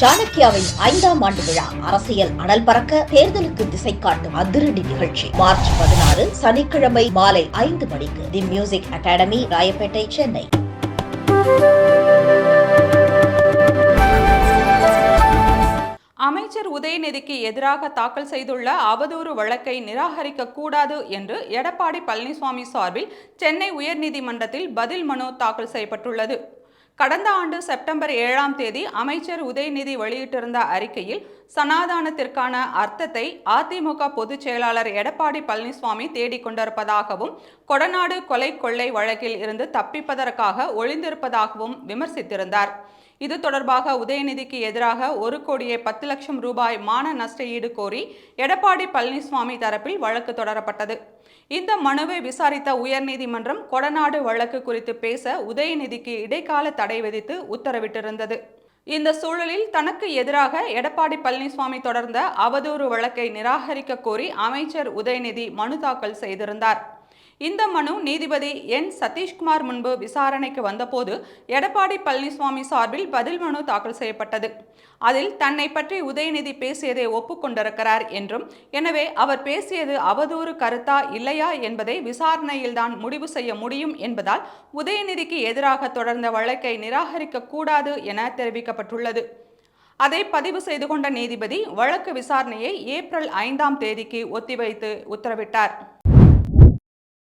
சாணக்கியாவின் ஐந்தாம் ஆண்டு விழா அரசியல் அனல் பறக்க தேர்தலுக்கு திசை காட்டும் அதிரடி நிகழ்ச்சி. மார்ச் பதினாறு சனிக்கிழமை மாலை ஐந்து மணிக்கு the music academy Royapettah Chennai. அமைச்சர் உதயநிதிக்கு எதிராக தாக்கல் செய்துள்ள அவதூறு வழக்கை நிராகரிக்க கூடாது என்று எடப்பாடி பழனிசாமி சார்பில் சென்னை உயர்நீதிமன்றத்தில் பதில் மனு தாக்கல் செய்யப்பட்டுள்ளது. கடந்த ஆண்டு செப்டம்பர் ஏழாம் தேதி அமைச்சர் உதயநிதி வெளியிட்டிருந்த அறிக்கையில் சனாதானத்திற்கான அர்த்தத்தை அதிமுக பொதுச் செயலாளர் எடப்பாடி பழனிசாமி தேடிக்கொண்டிருப்பதாகவும் கொடநாடு கொலை கொள்ளை வழக்கில் இருந்து தப்பிப்பதற்காக ஒளிந்திருப்பதாகவும் விமர்சித்திருந்தார். இது தொடர்பாக உதயநிதிக்கு எதிராக ஒரு கோடியே பத்து லட்சம் ரூபாய் மான நஷ்ட ஈடு கோரி எடப்பாடி பழனிசாமி தரப்பில் வழக்கு தொடரப்பட்டது. இந்த மனுவை விசாரித்த உயர்நீதிமன்றம் கொடநாடு வழக்கு குறித்து பேச உதயநிதிக்கு இடைக்கால தடை விதித்து உத்தரவிட்டிருந்தது. இந்த சூழலில் தனக்கு எதிராக எடப்பாடி பழனிசாமி தொடர்ந்த அவதூறு வழக்கை நிராகரிக்க கோரி அமைச்சர் உதயநிதி மனு தாக்கல் செய்திருந்தார். இந்த மனு நீதிபதி என். சதீஷ்குமார் முன்பு விசாரணைக்கு வந்தபோது எடப்பாடி பழனிசாமி சார்பில் பதில் மனு தாக்கல் செய்யப்பட்டது. அதில் தன்னை பற்றி உதயநிதி பேசியதை ஒப்புக்கொண்டிருக்கிறார் என்றும் எனவே அவர் பேசியது அவதூறு கருத்தா இல்லையா என்பதை விசாரணையில்தான் முடிவு செய்ய முடியும் என்பதால் உதயநிதிக்கு எதிராக தொடர்ந்த வழக்கை நிராகரிக்க கூடாது என தெரிவிக்கப்பட்டுள்ளது. அதை பதிவு செய்து கொண்ட நீதிபதி வழக்கு விசாரணையை ஏப்ரல் ஐந்தாம் தேதிக்கு ஒத்திவைத்து உத்தரவிட்டார்.